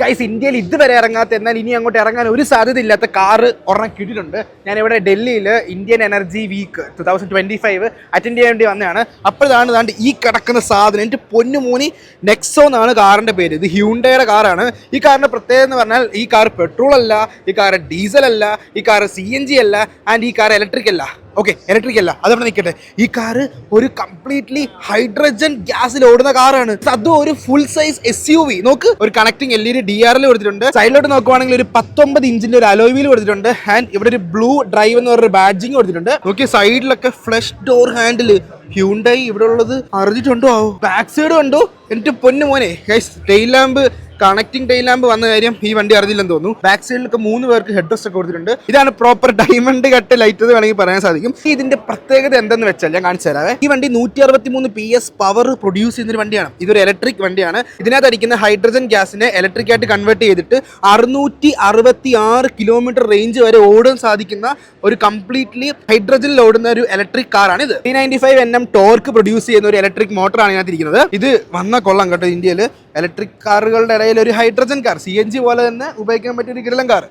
Guys ഇന്ത്യയിൽ ഇതുവരെ ഇറങ്ങാത്ത എന്നാൽ ഇനി അങ്ങോട്ട് ഇറങ്ങാൻ ഒരു സാധ്യത ഇല്ലാത്ത കാറ് ഒരെണ്ണം കിട്ടിയിട്ടുണ്ട്. ഞാൻ ഇവിടെ ഡൽഹിയിൽ Indian energy week two thousand twenty five attend ചെയ്യാൻ വേണ്ടി വന്നതാണ്. അപ്പോഴാണ് താണ്ട് ഈ കിടക്കുന്ന സാധനം എന്റെ പൊന്നു മോനി നെക്സോ എന്നാണ് കാറിന്റെ പേര്. ഇത് ഹ്യൂണ്ടയുടെ കാറാണ്. ഈ കാറിന്റെ പ്രത്യേകത എന്ന് പറഞ്ഞാൽ ഈ കാർ പെട്രോൾ അല്ല ഈ കാർ ഡീസൽ അല്ല ഈ കാർ സി എൻ ജി അല്ല ആൻഡ് ഈ കാർ ഇലക്ട്രിക് അല്ല. ഓക്കെ ഇലക്ട്രിക് അല്ല. അത് അവിടെ നിൽക്കട്ടെ. ഈ കാറ് ഒരു കംപ്ലീറ്റ്ലി ഹൈഡ്രജൻ ഗ്യാസിൽ ഓടുന്ന കാറാണ് അതും ഒരു full size S U V നോക്ക് ഒരു connecting L E D D ആറിൽ കൊടുത്തിട്ടുണ്ട്. സൈഡിലോട്ട് നോക്കുവാണെങ്കിൽ ഒരു പത്തൊമ്പത് ഇഞ്ചിന്റെ ഒരു അലോയ് വീൽ കൊടുത്തിട്ടുണ്ട്. ആൻഡ് ഇവിടെ ഒരു ബ്ലൂ ഡ്രൈവ് എന്ന് പറഞ്ഞൊരു ബാഡ്ജിങ് കൊടുത്തിട്ടുണ്ട്. നോക്കി സൈഡിലൊക്കെ ഫ്ലഷ് ഡോർ ഹാൻഡിൽ ഹ്യൂണ്ടായി ഇവിടെ ഉള്ളത് അറിഞ്ഞിട്ടുണ്ടോ? ബാക്ക് സൈഡ് ഉണ്ടോ? എന്നിട്ട് പൊന്നു മോനെ. Tail lamp connecting tail lamp വന്ന കാര്യം ഈ വണ്ടി അറിഞ്ഞില്ലെന്ന് തോന്നുന്നു. ബാക്ക് സൈഡിലൊക്കെ മൂന്ന് പേർക്ക് ഹെഡ് റെസ്റ്റ് ഒക്കെ കൊടുത്തിട്ടുണ്ട്. ഇതാണ് പ്രോപ്പർ ഡയമണ്ട് കട്ട് ലൈറ്റ് എന്ന് വേണമെങ്കിൽ പറയാൻ സാധിക്കും. ഇതിന്റെ പ്രത്യേകത എന്തെന്ന് വെച്ചാൽ ഞാൻ കാണിച്ചു തരാവേ. ഈ വണ്ടി നൂറ്റി അറുപത്തി മൂന്ന് പി എസ് പവർ പ്രൊഡ്യൂസ് ചെയ്യുന്ന വണ്ടിയാണ്. ഇതൊരു ഇലക്ട്രിക് വണ്ടിയാണ്. ഇതിനകത്ത് അടിക്കുന്ന ഹൈഡ്രജൻ ഗ്യാസിനെ ഇലക്ട്രിക് ആയിട്ട് കൺവേർട്ട് ചെയ്തിട്ട് അറുന്നൂറ്റി അറുപത്തി ആറ് കിലോമീറ്റർ റേഞ്ച് വരെ ഓടാൻ സാധിക്കുന്ന ഒരു കംപ്ലീറ്റ്ലി ഹൈഡ്രജനിൽ ഓടുന്ന ഒരു ഇലക്ട്രിക് കാറാണ് ഇത് three ninety five N M torque produce ചെയ്യുന്ന ഒരു ഇലക്ട്രിക് മോട്ടറാണ് ഇതിനകത്ത് ഇരിക്കുന്നത് ഇത് വന്ന കൊള്ളാം കേട്ടോ ഇന്ത്യയിൽ ഇലക്ട്രിക് കാറുകളുടെ ഇടയിൽ ഒരു hydrogen car C N G പോലെ തന്നെ ഉപയോഗിക്കാൻ പറ്റിയ ഒരു കിരളം കാർ.